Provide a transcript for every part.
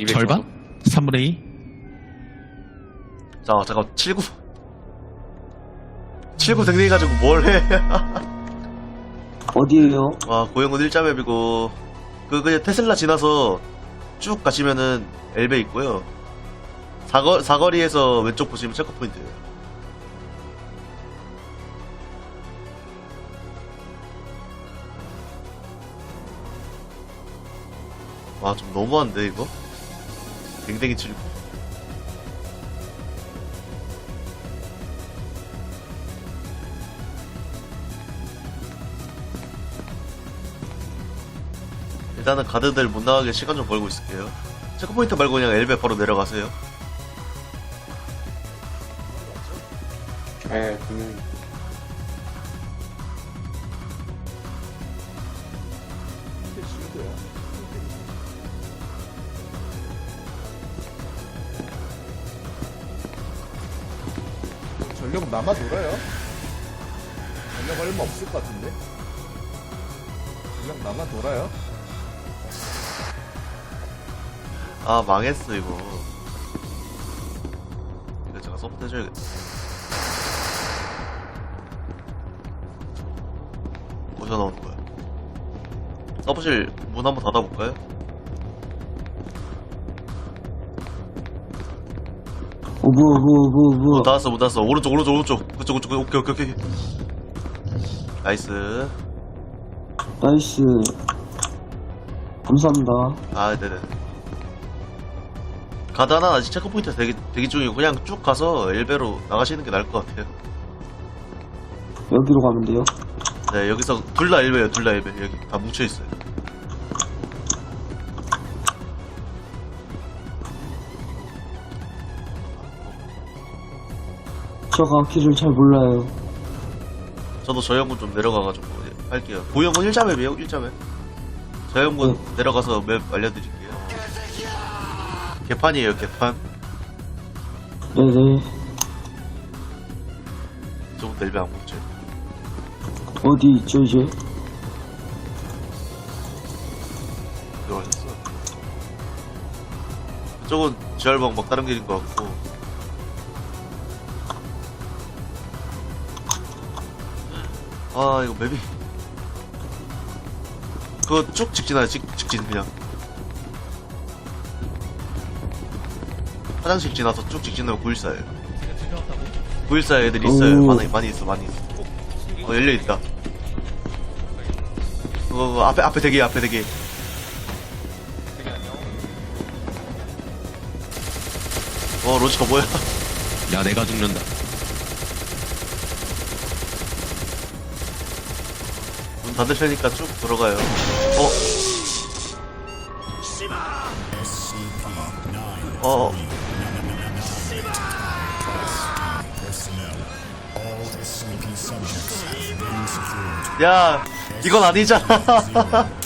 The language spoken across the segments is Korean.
200 절반? 3분의 2? 자, 잠깐 79 79 댕댕이 가지고 뭘 해? 어디에요? 와, 고영은 1자 맵이고 그 그냥 테슬라 지나서 쭉 가시면은 엘베 있고요. 사거 사거리에서 왼쪽 보시면 체크 포인트예요. 와, 좀 너무한데 이거? 댕댕이 칠 일단은 가드들 못 나가게 시간 좀 벌고 있을게요. 체크포인트 말고 그냥 엘베 바로 내려가세요. 전력 남아 돌아요? 전력 얼마 없을 것 같은데? 전력 남아 돌아요? 아 망했어 이거. 이거 제가 서포트 해줘야겠다. 어디서 나오는 거야? 서버실 문 한번 닫아볼까요? 오, 뭐, 뭐, 뭐, 문 뭐. 닫았어 문 닫았어. 오른쪽 오른쪽 오른쪽. 그쪽 그쪽. 오케이 오케이 오케이 나이스. 나이스. 감사합니다. 아 네네. 가다나 아직 체크포인트 대기, 대기 중이고 그냥 쭉 가서 엘베로 나가시는 게 나을 것 같아요. 여기로 가면 돼요? 네 여기서 둘 다 엘베예요 둘 다 엘베. 여기 다 뭉쳐있어요 제가 길을 잘 몰라요. 저도 저 형군 좀 내려가가지고 할게요. 고형군 1자 맵이에요 1자 맵저 형군 내려가서 맵 알려드릴게요. 개판이에요 개판. 네네. 저부터 엘베 안 뭉쳐요 어디 있죠, 이제? 들어가셨어. 저건 지알방 막 다른 길인 것 같고 아 이거 맵이. 그거 쭉 직진하요 직, 직진 그냥. 화장실 지나서 쭉 직진하면 914에요 914 애들 있어요. 오. 많이, 많이 있어 많이 있어. 어 열려있다. 어, 어, 앞에 앞에 대기 앞에 대기. 어 로지가 뭐야? 야, 내가 죽는다. 테니까 쭉 들어가요 어 어, 어. 야, 이건 아니잖아.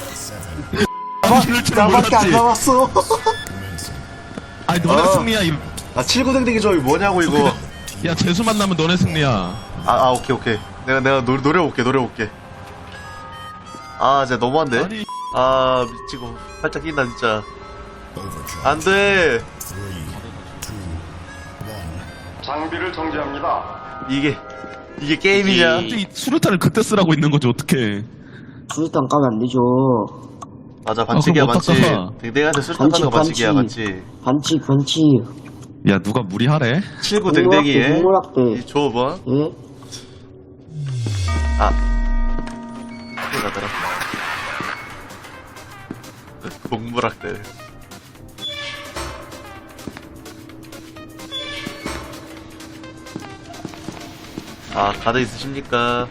줄 나밖에 안. 남았어. 아니, 너네 어. 승리야. 이... 아, 79댕댕이 저기 뭐냐고, 이거. 야, 재수 만나면 너네 승리야. 아, 아, 오케이, 오케이. 내가, 내가 노, 노려볼게, 노려볼게. 아, 진짜 너무한데? 아니, 아, 미치고. 살짝 낀다, 진짜. 안 돼! 장비를 정지합니다. 이게, 이게 게임이냐? 이 수류탄을 그때 쓰라고 있는 거지, 어떡해. 수류탄 까면 안 되죠. 맞아, 반칙이야, 아, 그럼 반칙. 어떡하나? 댕댕이한테 술탄 타는 거 반칙, 반칙이야, 반칙. 반칙. 반칙, 반칙. 야, 누가 무리하래? 79 동물학대, 댕댕이에. 동물학대. 이 조번. 예? 아. 나더라. 동물학대. 아, 가드 있으십니까?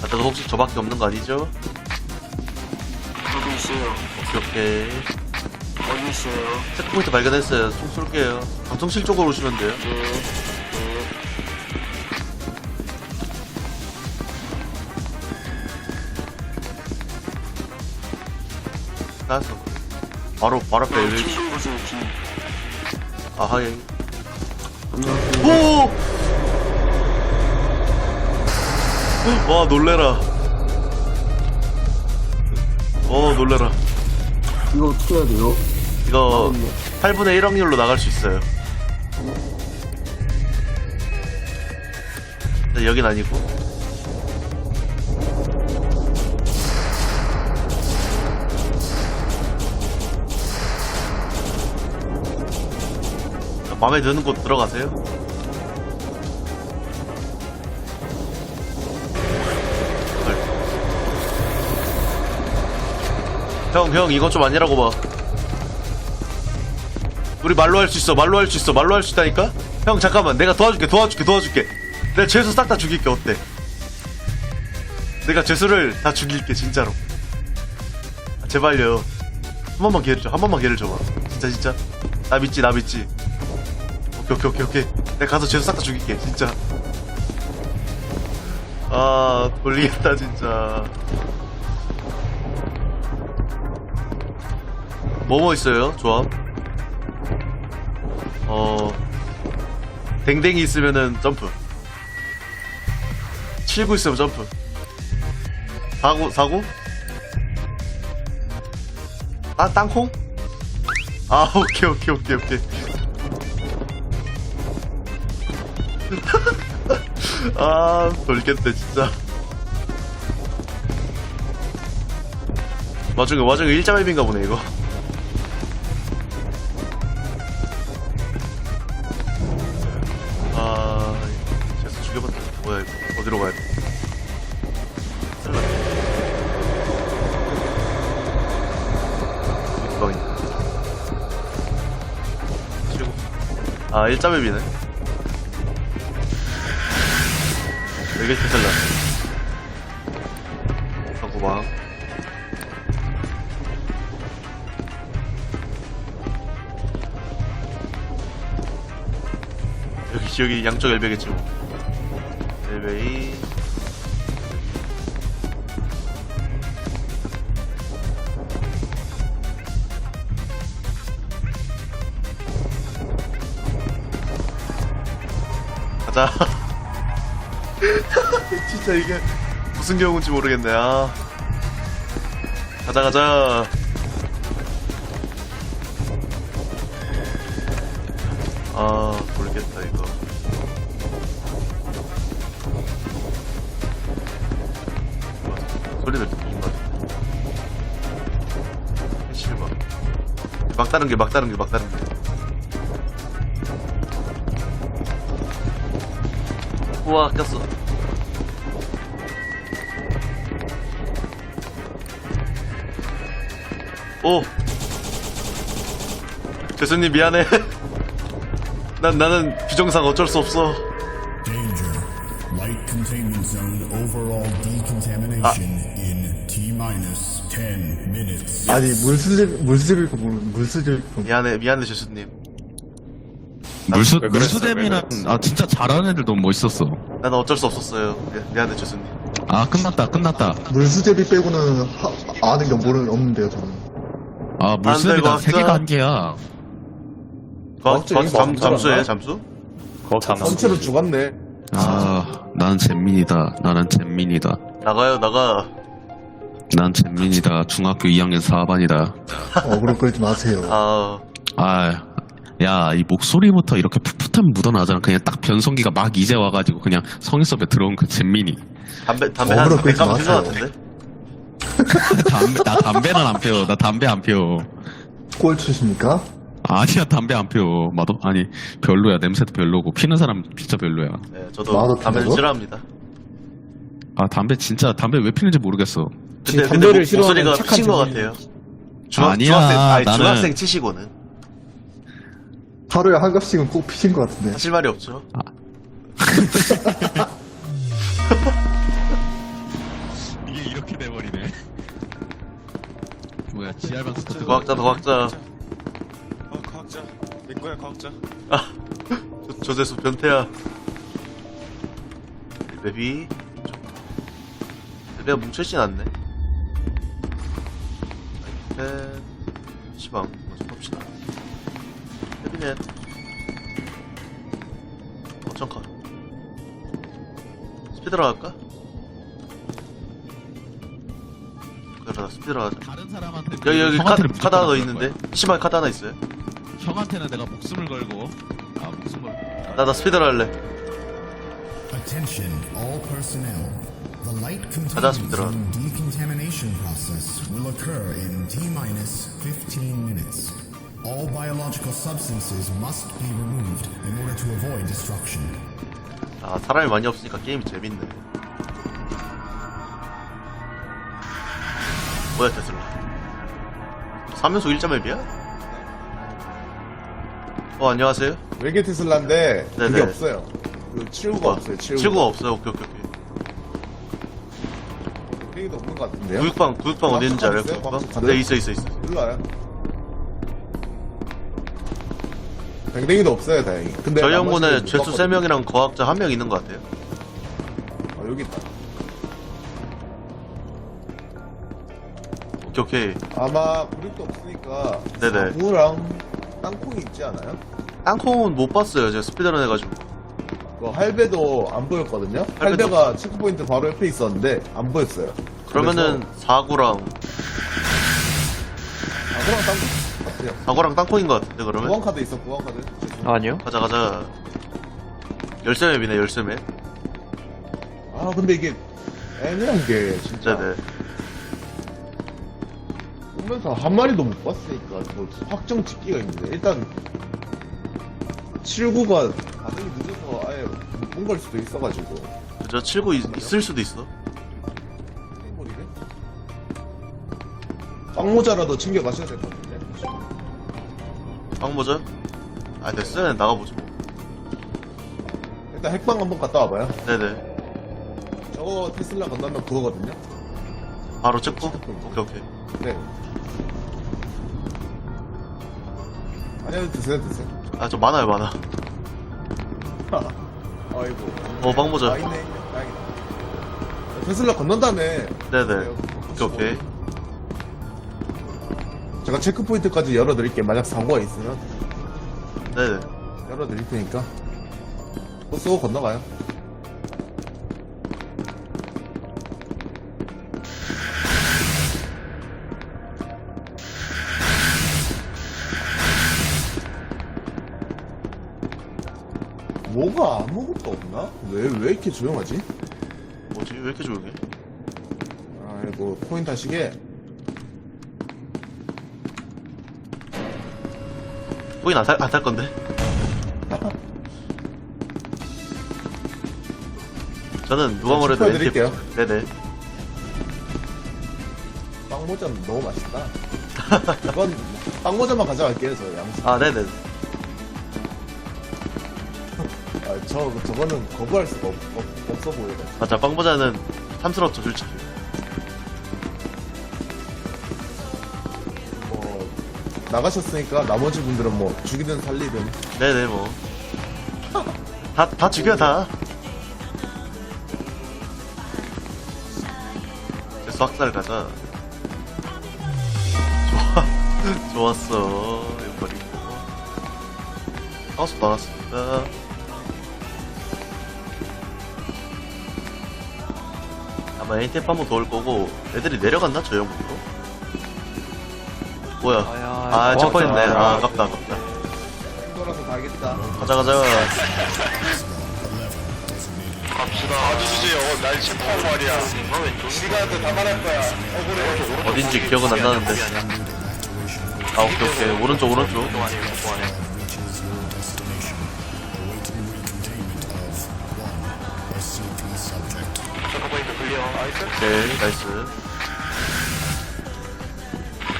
가드가 혹시 저밖에 없는 거 아니죠? 저도 있어요. 오케이, 오케이. 어디 있어요? 체크포인트 발견했어요. 총 쏠게요. 방청실 쪽으로 오시면 돼요. 네. 나왔어. 바로, 바로 앞에 엘리. 아하, 예. 오! 와, 놀래라. 어 놀래라 이거 어떻게 해야 돼요? 이거 8분의 1 확률로 나갈 수 있어요 네, 여긴 아니고 마음에 드는 곳 들어가세요 형, 형, 이건 좀 아니라고 봐. 우리 말로 할 수 있어, 말로 할 수 있어, 말로 할 수 있다니까? 형, 잠깐만. 내가 도와줄게, 도와줄게, 도와줄게. 내가 죄수 싹 다 죽일게, 어때? 내가 죄수를 다 죽일게, 진짜로. 아, 제발요. 한 번만 기회를 줘, 한 번만 기회를 줘봐. 진짜, 진짜. 나 믿지, 나 믿지. 오케이, 오케이, 오케이. 내가 가서 죄수 싹다 죽일게, 진짜. 아, 돌리겠다, 진짜. 뭐뭐 있어요? 조합? 어 댕댕이 있으면은 점프 79 있으면 점프 사고 사고? 아 땅콩? 아 오케이 오케이 오케이 오케이 아 돌겠네 진짜 와중에 와중에 일자 맵인가 보네 이거 아, 제스 죽여봤다. 뭐야, 이거. 어디로 가야 돼? 아, 일자 맵이네. 여기 테슬라. 사고방. 여기 여기 양쪽 엘베겠지 뭐. 엘베이 가자. 진짜 이게 무슨 경우인지 모르겠네. 아. 가자 가자. 아 모르겠다 이거. 소리를 듣는 것 같아. 실버. 막다른 게, 막다른 게, 막다른 게. 우와, 꼈어. 오! 재수님 미안해. 난, 나는 비정상 어쩔 수 없어. Danger. Light containment zone overall decontamination in T minus 10 minutes. 아니 물수질 물수질 물수질 미안해, 미안해, 재수님. 물수, 왜 그랬어, 물수댐이랑, 왜? 아, 진짜 잘하는 애들 너무 멋있었어. 나는 어쩔 수 없었어요. 미- 미안해, 재수님. 아, 끝났다, 끝났다. 물수제비 빼고는 하, 아는 게 모르는 없는데요 저는. 아, 안 돼, 물수댐이 이거 다세 개가. 한 개야. 거, 거, 잠, 안 잠수예요, 살았나? 잠수? 전체로 죽었네. 아, 나는 잼민이다. 나는 잼민이다. 나가요, 나가. 난 잼민이다. 중학교 2학년 4반이다. 어그로 끌지 마세요. 아, 아, 야, 이 목소리부터 이렇게 풋풋함 묻어나잖아. 그냥 딱 변성기가 막 이제 와가지고 그냥 성인섭에 들어온 그 잼민이. 담배, 담배 한 어그로 100감 끌지 핀것 마세요. 같은데? 나 담배는 안 피워. 나 담배 안 피워. 꼴추십니까? 아니야, 담배 안 피워. 마도, 아니, 별로야. 냄새도 별로고. 피는 사람 진짜 별로야. 네, 저도 나도 담배를 피우고? 싫어합니다. 아, 담배 진짜, 담배 왜 피는지 모르겠어. 근데, 근데 담배를 목, 싫어하는 목소리가 착한 피신 것. 같아요. 중학, 아니야, 중학생, 아니, 나는- 중학생 치시고는. 하루에 한 컵씩은 꼭 피신 것 같은데. 하실 말이 없죠. 지알방 스타트 과학자다, 과학자. 어, 과학자. 내 거야, 과학자. 아, 조, 조재수 변태야. 베비. 베비가 뭉쳐있진 않네. 아이템. 시방. 먼저 봅시다. 베비넷. 어천카. 스피드로 갈까? 그래, 하자 스피드런 하자 다른 사람한테 여기 여기 카, 형한테는 카드 하나 더 무조건 있는데 걸 거야. 시발 카드 하나 있어요 형한테는 내가 목숨을 걸고 아 목숨을 나 나 스피드런 할래 Attention, all personnel. The light 가자, containment 스피드런. zone decontamination process will occur in T minus 15 minutes. All biological substances must be removed in order to avoid destruction. 아 사람이 많이 없으니까 게임이 재밌네 뭐야 테슬라 3연속 1.1이야? 어 안녕하세요 외계 테슬라인데 네네. 그게 없어요. 그 칠구가 없어요. 칠구가. 칠구가 없어요 오케이 오케이 오케이 없는 것 같은데요? 구육방 구육방 어디 있는지 알아요? 있어요? 구육방? 네 있어 있어 있어 일로 와요. 뱅뱅이도 없어요, 다행히. 근데 저희 나머지는 연구는 못 죄수 봤거든요. 3명이랑 거학자 1명 있는 것 같아요 어, 여기 있다. 오케이 오케이 아마 그릇도 없으니까 네네. 사구랑 땅콩이 있지 않아요? 땅콩은 못 봤어요 제가 스피드런 해가지고 그 할배도 안 보였거든요. 할배도 할배가 체크포인트 바로 옆에 있었는데 안 보였어요. 그러면은 사구랑 사구랑 땅콩 같아요. 사구랑 땅콩인 것 같은데 그러면? 구원 카드 있어, 구원 카드. 아니요. 가자 가자 열쇠맵이네 열쇠맵 아 근데 이게 애매한 게 진짜 네네 보면서 한 마리도 못 봤으니까 뭐 확정 짓기가 힘든데. 일단 7구가 반응이 늦어서 아예 못 본 걸 수도 있어가지고. 79 있, 있을 수도 있어. 해버리네? 빵모자라도 챙겨 가셔야 될 것 같은데. 빵 보자? 아 됐어요 나가보죠. 뭐. 일단 핵방 한번 갔다 와봐요. 네네. 저거 테슬라 건너면 그거거든요. 바로 찍고. 오케이 오케이. 네 아니요 드세요 드세요. 아저 많아요 많아. 아이고. 어, 빵 모자. 아 있네 있네. 다행이다. 테슬라 건넌 다음에 네네 오케이 오케이. 제가 체크포인트까지 열어드릴게요. 만약 사고가 있으면. 네네. 열어드릴 테니까. 또 쏘고 건너가요. 뭐가 아무것도 없나? 왜, 왜 이렇게 조용하지? 뭐지 왜 이렇게 조용해 아이고, 포인트 하시게. 거긴 안탈 안탈 건데 저는 누가 자, 뭐래도 짚어드릴게요. 네네 빵모자는 너무 맛있다. 이건 빵모자만 가져갈게요, 저 양수. 아 네네 아, 저, 저거는 거부할 수가 없, 없, 없어 보여요. 맞아 빵보자는 탐스럽죠 솔직히 뭐, 나가셨으니까 나머지 분들은 뭐, 죽이든 살리든. 네네 뭐. 다, 다 죽여 다. 재수 학살 가자. 좋아. 좋았어 이거 버리고. 하우스 나왔습니다 아마 NTF 한번 더 올 거고 애들이 내려갔나? 저 형부터 뭐야? 아 첫 번인데. 아 아깝다 아깝다. 돌아서 가겠다. 가자 가자. 봐주세요. 날 체포하고 말이야. 시간도 다 말할 거야. 억울해. 어딘지 기억은 안 나는데. 아 오케이 오케이. 오른쪽 오른쪽 클리어. 나이스. 오케이 나이스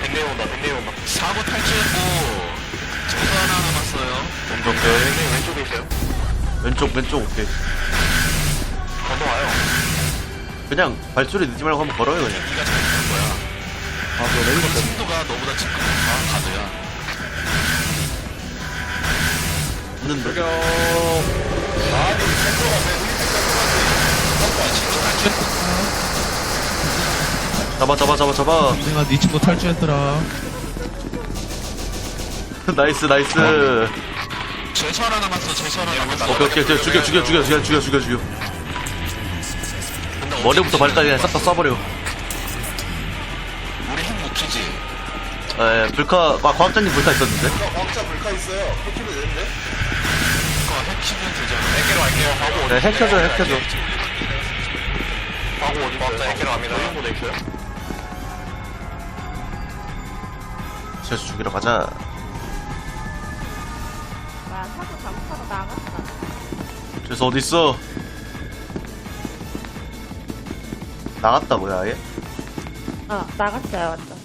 뱅뱅 온다. 뱅뱅 온다. 사고 탈출했고 정서 하나 남았어요 오케이 오케이 뱅뱅 왼쪽에 있어요. 왼쪽 왼쪽 오케이 건너와요. 그냥 발소리 늦지 말고 한번 걸어요 그냥 네가 잘못한 거야 아저 레이더 친구가 너보다 친구 다 가드야 있는데 잡아 잡아 잡아 잡아 내가 네 친구 탈출했더라 나이스 나이스 제수 하나 남았어 제수 하나 남았어 오케이 오케이 오케이. 죽여 죽여 죽여 죽여 죽여 죽여 죽여 머리부터 발까지 그냥 싹다 쏴버려 에 불카 아 과학자님 불카 있었는데 어, 과학자 불카 있어요. 해키도 되는데? 그거 해키면 되잖아. 해키로 갈게요. 과거 네 핵켜줘 핵켜줘 과거 어디 과학자 해키로 갑니다. 이런 거 있어요? 재수 죽이러 가자 나 사고 잘못하고 나갔다. 재수 어딨어 나갔다 뭐야 아예? 어, 나갔어요, 완전.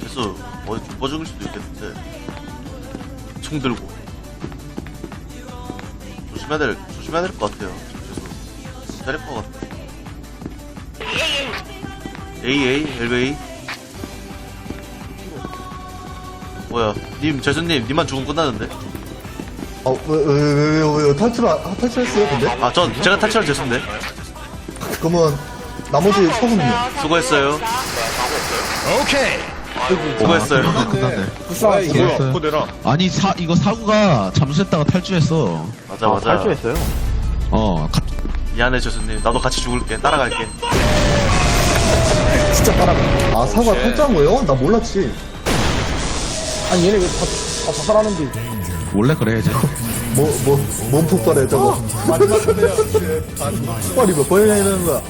재수 어디 죽어 죽을 수도 있겠는데 총 들고 조심해야 될 해야 될 것 같아요. 재수 때릴 것 같아 AA LBA 뭐야 님 재수님 님만 죽으면 끝나는데? 아, 왜, 왜, 왜, 왜, 왜, 탈출, 안- 아, 탈출했어요, 근데? 아 전 제가 탈출한 재수인데. 그러면, 나머지 서훈님. 수고했어요. 오케이. 수고했어요 끝났네. 뭐야? 그거 내라. 아니 사 이거 사구가 잠수했다가 탈주했어. 맞아 맞아 어. 가- 미안해 재수님 나도 같이 죽을게 따라갈게 진짜 따라가. 아, 사과 탈출한 거예요? 나 몰랐지. 아니 얘네 왜 다, 다 자살하는데 원래 그래 이제. 뭐, 뭐, 몸 폭발해, 저거. 마지막 건데요. 폭발이 몇 번이나 이러는 거야.